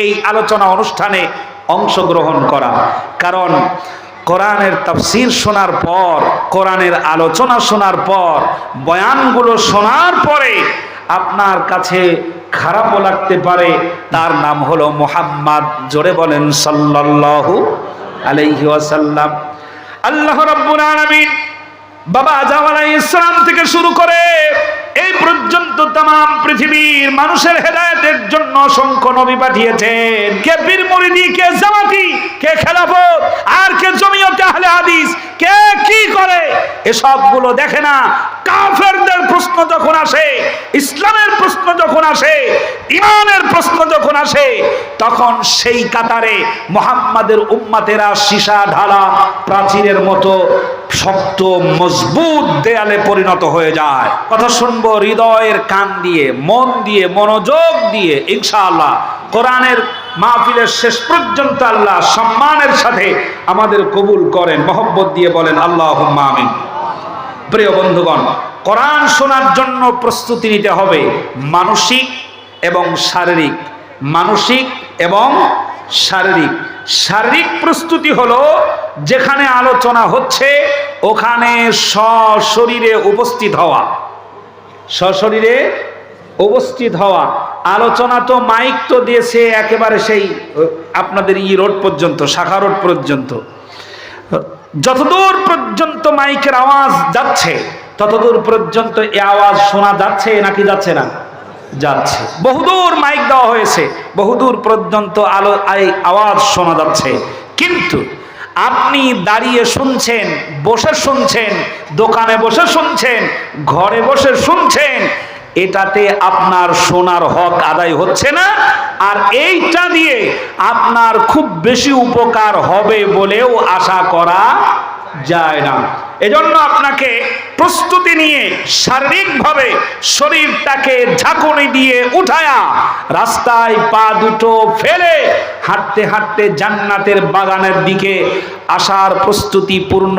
এই আলোচনা অনুষ্ঠানে অংশগ্রহণ করা। কারণ কোরআনের তাফসির শোনার পর, কোরআনের আলোচনা শোনার পর, বয়ানগুলো শোনার পরে আপনার কাছে খারাপও লাগতে পারে। তার নাম হলো মোহাম্মদ, জোরে বলেন সাল্লাল্লাহু আলাইহি ওয়াসাল্লাম। আল্লাহ রাব্বুল আলামিন বাবা আদম আলাইহিস সালাম থেকে শুরু করে পর্যন্ত তাম পৃথিবীর মানুষের হেদায়তের জন্য অসংখ্য নবী পাঠিয়েছেন। কে বীর মরিদি, কে জামাতি, কে খেলাফত, আর কে জমিয়তে আহলে হাদিস, কে কি করে, এসবগুলো দেখে না। কাফেরদের প্রশ্ন যখন আসে, ইসলামের প্রশ্ন যখন আসে, ইমানের প্রশ্ন যখন আসে, তখন সেই কাতারে মোহাম্মদের উম্মাতেরা সীসা ঢালা প্রাচীরের মতো শক্ত, মজবুত দেয়ালে পরিণত হয়ে যায়। কথা শুনব হৃদয়ের কান দিয়ে, মন দিয়ে, মনোযোগ দিয়ে, ইনশাআল্লাহ। কোরআনের মাহফিলের শেষ পর্যন্ত আল্লাহ সম্মানের সাথে আমাদের কবুল করেন, মহব্বত দিয়ে বলেন আল্লাহ আমিন। প্রিয় বন্ধুগণ, কোরআন শোনার জন্য প্রস্তুতি নিতে হবে মানসিক এবং শারীরিক। মানসিক এবং শারীরিক। শারীরিক প্রস্তুতি হলো যেখানে আলোচনা হচ্ছে, ওখানে সশরীরে উপস্থিত হওয়া। সশরীরে উপস্থিত হওয়া। আলোচনা তো মাইক তো দিয়েছে একেবারে সেই, আপনাদের ই রোড পর্যন্ত, শাখা রোড পর্যন্ত। যতদূর পর্যন্ত মাইকের আওয়াজ যাচ্ছে, ততদূর পর্যন্ত এ আওয়াজ শোনা যাচ্ছে নাকি যাচ্ছে না? যাচ্ছে। বহুদূর মাইক দেওয়া হয়েছে, বহুদূর পর্যন্ত আলো আওয়াজ শোনা যাচ্ছে। কিন্তু আপনি দাঁড়িয়ে শুনছেন, বসে শুনছেন, দোকানে বসে শুনছেন, ঘরে বসে শুনছেন, এটাতে আপনার সোনার হক আদায় হচ্ছে না, আর এইটা দিয়ে আপনার খুব বেশি উপকার হবে বলেও আশা করা যায় না। এজন্য আপনাকে প্রস্তুতি নিয়ে শারীরিকভাবে শরীরটাকে ঝাঁকুনি দিয়ে উঠায়া রাস্তায় পা দুটো ফেলে হাঁটতে হাঁটতে জান্নাতের বাগানের দিকে আসার প্রস্তুতি পূর্ণ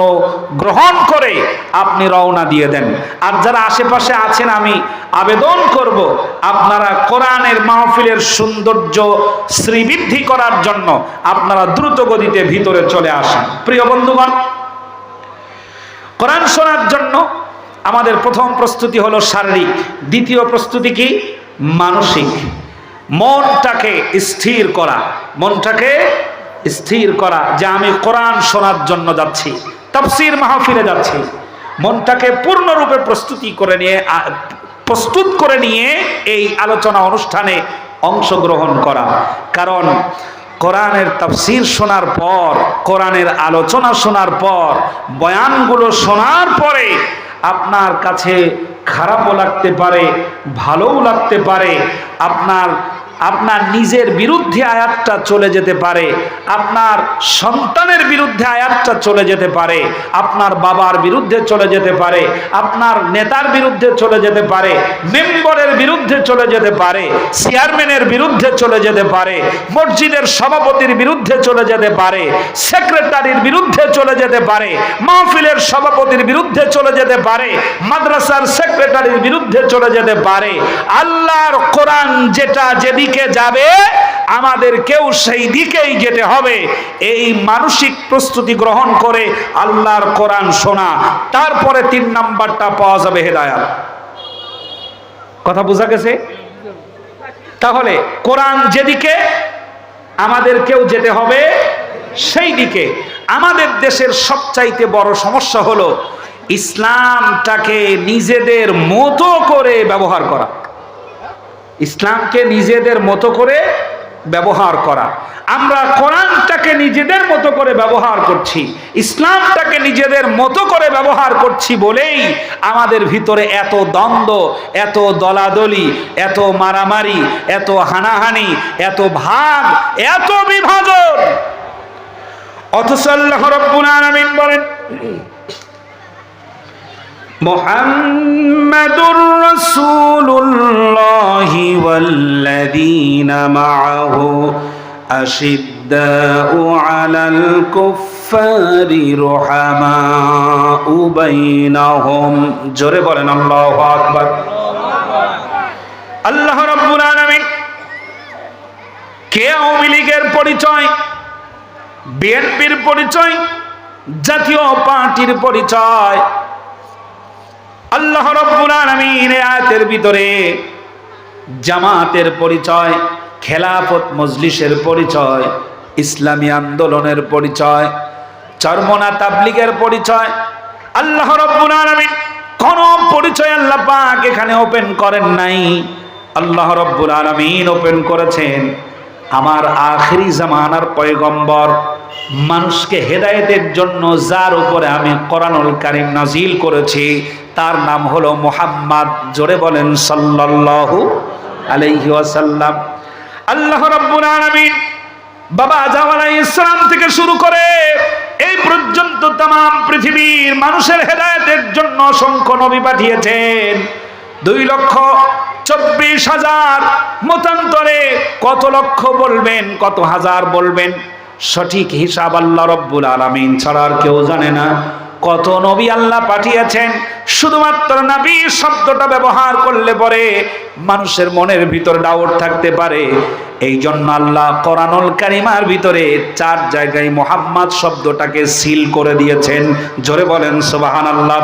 গ্রহণ করে আপনি রওনা দিয়ে দেন। আর যারা আশেপাশে আছেন, আমি আবেদন করব আপনারা কোরআনের মাহফিলের সৌন্দর্য শ্রীবৃদ্ধি করার জন্য আপনারা দ্রুত গতিতে ভিতরে চলে আসেন। প্রিয় বন্ধুগণ কোরআন শোনার জন্য আমাদের প্রথম প্রস্তুতি হলো শারীরিক। দ্বিতীয় প্রস্তুতি কি? মানসিক। মনটাকে স্থির করা। মনটাকে স্থির করা যে আমি কোরআন শোনার জন্য যাচ্ছি, তাফসির মাহফিলে যাচ্ছি। মনটাকে পূর্ণরূপে প্রস্তুতি করে নিয়ে প্রস্তুত করে নিয়ে এই আলোচনা অনুষ্ঠানে অংশগ্রহণ করা। কারণ কোরআনের তাফসির শোনার পর, কোরআনের আলোচনা শোনার পর, বয়ানগুলো শোনার পরে আপনার কাছে খারাপও লাগতে পারে, ভালোও লাগতে পারে, আপনার আপনার নিজের বিরুদ্ধে আয়াতটা চলে যেতে পারে আপনার সন্তানের বিরুদ্ধে আয়াতটা চলে যেতে পারে আপনার বাবার বিরুদ্ধে চলে যেতে পারে আপনার নেতার বিরুদ্ধে চলে যেতে পারে মেম্বরের বিরুদ্ধে চলে যেতে পারে চেয়ারম্যানের বিরুদ্ধে চলে যেতে পারে মসজিদের সভাপতির বিরুদ্ধে চলে যেতে পারে সেক্রেটারির বিরুদ্ধে চলে যেতে পারে মাহফিলের সভাপতির বিরুদ্ধে চলে যেতে পারে মাদ্রাসার সেক্রেটারির বিরুদ্ধে চলে যেতে পারে আল্লাহর কোরআন যেটা যেদিকে যাবে, আমাদের কেউ সেই দিকেই যেতে হবে। এই মানসিক প্রস্তুতি গ্রহণ করে আল্লাহর কোরআন শোনা। তারপরে তিন নাম্বারটা পাওয়া যাবে হেদায়াত। কথা বোঝা গেছে? তাহলে কোরআন যেদিকে, আমাদের কেউ যেতে হবে সেই দিকে। আমাদের দেশের সবচাইতে বড় সমস্যা হলো, ইসলামটাকে নিজেদের মতো করে ব্যবহার করা। ইসলামকে নিজেদের মতো করে ব্যবহার করা। আমরা কোরআনটাকে নিজেদের মতো করে ব্যবহার করছি, ইসলামটাকে নিজেদের মতো করে ব্যবহার করছি বলেই আমাদের ভিতরে এত দ্বন্দ্ব, এত দলাদলি, এত মারামারি, এত হানাহানি, এত ভাগ, এত বিভাজন। অথচ আল্লাহ রব্বুল আলামিন বলেন محمد رسول الله والذين معه أشداء على الكفار رحماء بينهم জোরে বলেন আল্লাহু আকবার আল্লাহ রাব্বুল আলামিন কে আওয়ামী লীগের পরিচয় বিএনপির পরিচয় জাতীয় পার্টির পরিচয় আল্লাহ রব্বুল আলামিন আয়াতের ভিতরে জামাতের পরিচয়, খেলাফত মজলিসের পরিচয়, ইসলামী আন্দোলনের পরিচয়, চরমনা তাবলিগের পরিচয়, আল্লাহ রব্বুল আলামিন কোন পরিচয় আল্লাহ পাক এখানে ওপেন করেন নাই। আল্লাহ রব্বুল আলামিন ওপেন করেছেন আমার আখরি জামানার পয়গম্বর, মানুষকে হেদায়েতের জন্য যার উপরে আমি কোরআনুল কারীম নাজিল করেছি তার নাম হলো মোহাম্মদ। জোরে বলেন, সাল্লাল্লাহু আলাইহি ওয়াসাল্লাম। আল্লাহ রাব্বুল আলামিন বাবা আজাওয়ালাই ইসলাম থেকে শুরু করে এই পর্যন্ত তাম পৃথিবীর মানুষের হেদায়তের জন্য অসংখ্য নবী পাঠিয়েছেন। দুই লক্ষ চব্বিশ হাজার মতান্তরে কত লক্ষ বলবেন, কত হাজার বলবেন? সঠিক হিসাব আল্লাহ রব্বুল আলমিন ছাড়া আর কেউ জানে না। কত নবী আল্লাহ পাঠিয়েছেন? শুধুমাত্র নবী শব্দটা ব্যবহার করলে পরে মানুষের মনের ভিতর ডাউট থাকতে পারে। এই জন্য আল্লাহ কোরআনুল কারিমার ভিতরে চার জায়গায় মোহাম্মদ শব্দটাকে সিল করে দিয়েছেন। জোরে বলেন, সুবহানাল্লাহ।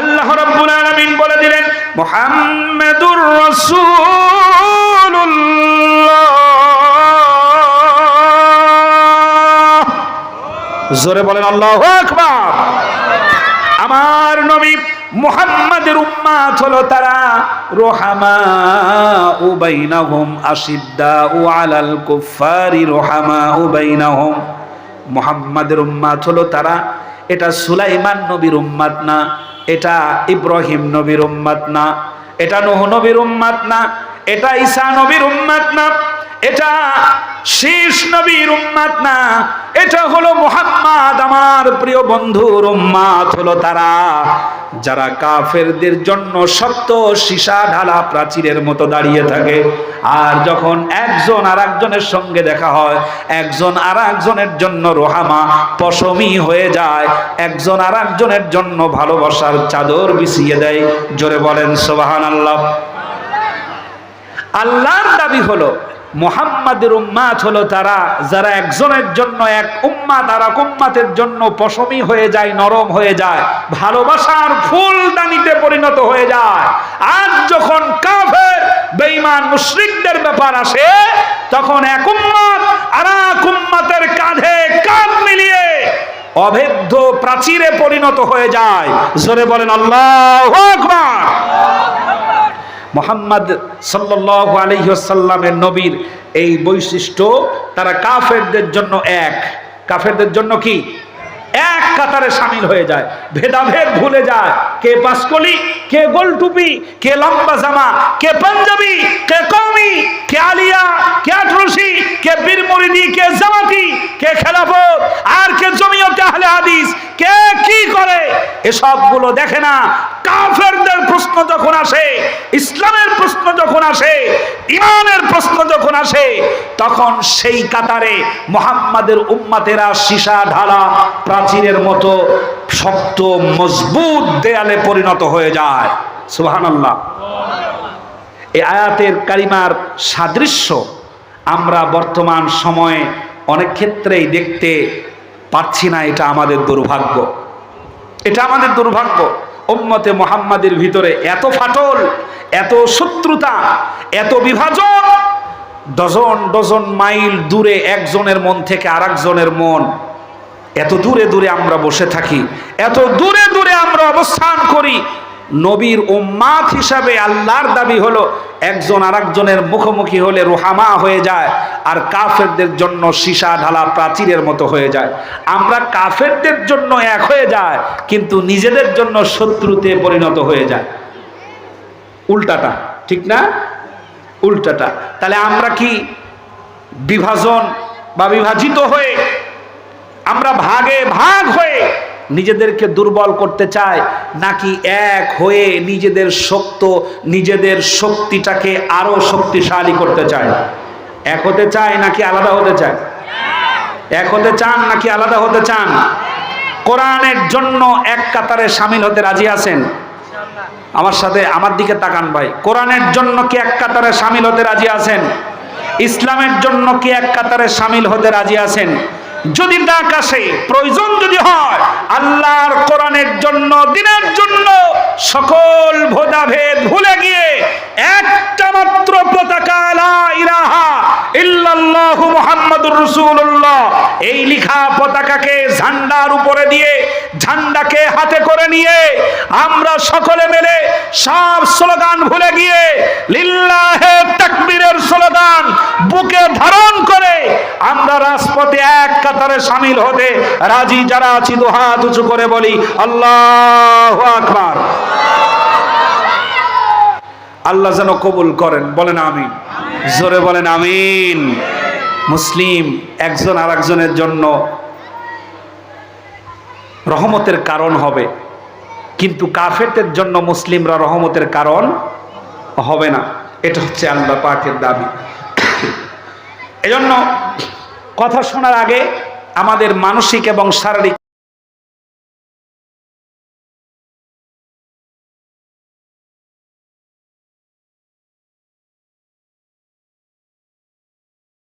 আল্লাহ রাব্বুল আলামিন বলে দিলেন, মুহাম্মাদুর রাসূলুল্লাহ জোরে বলেন, আল্লাহ আকবার! আমার নবী মুহাম্মাদের উম্মাত হলো তারা রোহামা উবাইনাহুম আশিদ্দা ও আলাল কুফারি রোহামা উবাইনাহুম মুহাম্মাদের উম্মাত হলো তারা, এটা সুলাইমান নবীর উম্মাত না, এটা ইব্রাহিম নবীর উম্মাত না, এটা নূহ নবীর উম্মাত না, এটা ঈসা নবীর উম্মাত না। এটা শেষ নবীর উম্মাত না, এটা হলো মুহাম্মদ আমার প্রিয় বন্ধুর উম্মাত হলো তারা। যারা কাফেরদের জন্য সত্য সীসা ঢালা প্রাচীরের মতো দাঁড়িয়ে থাকে, আর যখন একজন আর একজনের সঙ্গে দেখা হয়, একজন আর একজনের জন্য রোহামা পশমি হয়ে যায়, একজন আর একজনের জন্য ভালোবাসার চাদর বিছিয়ে দেয়, জোরে বলেন সোবাহান আল্লাহ আল্লাহর দাবি হলো মোহাম্মদের উম্মাত হলো তারা যারা একজনের জন্য এক উম্মাত আর এক উম্মাতের জন্য পশমি হয়ে যায়, নরম হয়ে যায়, ভালোবাসার ফুলদানিতে পরিণত হয়ে যায়। আজ যখন কাফের, বেঈমান, মুশরিকদের ব্যাপার আসে, তখন এক উম্মাত আর এক উম্মাতের কাঁধে কাঁধ মিলিয়ে অভেদ্য প্রাচীরে পরিণত হয়ে যায়। জোরে বলেন, আল্লাহ আকবার। মোহাম্মদ সাল্লাহ আলহিসাল্লামের নবীর এই বৈশিষ্ট্য তারা কাফেরদের জন্য এক। কাফেরদের জন্য কি? এক কাতারে সামিল হয়ে যায়। ভেদাভেদ ভুলে যায়। কে পাসকলি কে গোল টুপি কে লম্বা জামা, কে পাঞ্জাবি, কে কমি কে আলিয়া, কে আটরসি কে বীর মরিদি, কে জামাতি, কে খেলাফত, আর কে জমিয়তে আহলে হাদিস, কে কি করে? এসবগুলো দেখে না। কাফেরদের প্রশ্ন যখন আসে, ইসলামের প্রশ্ন যখন আসে, ইমানের প্রশ্ন যখন আসে, তখন সেই কাতারে মোহাম্মদের উম্মাতেরা সীসা ঢালা প্রাচীরের মতো শক্ত, মজবুত দেয়ালে পরিণত হয়ে যায়। সুবহানাল্লাহ। এই আয়াতের কারিমার সাদৃশ্য আমরা বর্তমান সময়ে অনেক ক্ষেত্রেই দেখতে পাচ্ছি না, এটা আমাদের দুর্ভাগ্য। এটা আমাদের দুর্ভাগ্য। উম্মতে মোহাম্মদের ভিতরে এত ফাটল এত শত্রুতা, এত বিভাজন, ডজন ডজন মাইল দূরে একজনের মন থেকে আরেকজনের মন। এত দূরে দূরে আমরা বসে থাকি, এত দূরে দূরে আমরা অবস্থান করি। নবীর উম্মাত হিসাবে আল্লাহর দাবি হলো, একজন আরেকজনের মুখোমুখি হলে রোহামা হয়ে যায় আর কাফেরদের জন্য সীসা ঢালা প্রাচীরের মতো হয়ে যায়। আমরা কাফেরদের জন্য এক হয়ে যায়, কিন্তু নিজেদের জন্য শত্রুতে পরিণত হয়ে যায়। উল্টাটা, ঠিক না? উল্টাটা। তাহলে আমরা কি বিভাজন বা বিভাজিত হয়ে আমরা ভাগে ভাগ হয়ে নিজেদেরকে দুর্বল করতে চাই, নাকি এক হয়ে নিজেদের শক্ত, নিজেদের শক্তিটাকে আরও শক্তিশালী করতে চায় এক হতে চায় নাকি আলাদা হতে চায় এক হতে চান নাকি আলাদা হতে চান? কোরআনের জন্য এক কাতারে সামিল হতে রাজি আছেন? আমার সাথে আমার দিকে তাকান ভাই। কোরআনের জন্য কি এক কাতারে সামিল হতে রাজি আছেন? ইসলামের জন্য কি এক কাতারে সামিল হতে রাজি আছেন? যদি ডাক আসে প্রয়োজন যদি হয়, আল্লাহর কোরআনের জন্য, দিনের জন্য সকল ভেদাভেদ ভুলে গিয়ে একটা মাত্র পতাকা ইলাহা ইল্লাল্লাহু মুহাম্মাদুর রাসূলুল্লাহ এই লিখা পতাকাকে ঝান্ডার উপরে দিয়ে ঝান্ডাকে হাতে করে নিয়ে আমরা সকলে মিলে সব স্লোগান ভুলে গিয়ে লিল্লাহে তাকবীরের স্লোগান বুকে ধারণ করে আমরা রাজপথে এক কাতারে সামিল হতে রাজি যারা আছি হাত উঁচু করে বলি, আল্লাহু আকবার। আল্লাহ যেন কবুল করেন, বলেন আমিন। জোরে বলেন আমিন। মুসলিম একজন আর একজনের জন্য রহমতের কারণ হবে। কিন্তু কাফেরদের জন্য মুসলিমরা রহমতের কারণ হবে না। এটা হচ্ছে আল্লাহ পাকের দাবি। এজন্য কথা শোনার আগে আমাদের মানসিক এবং শারীরিক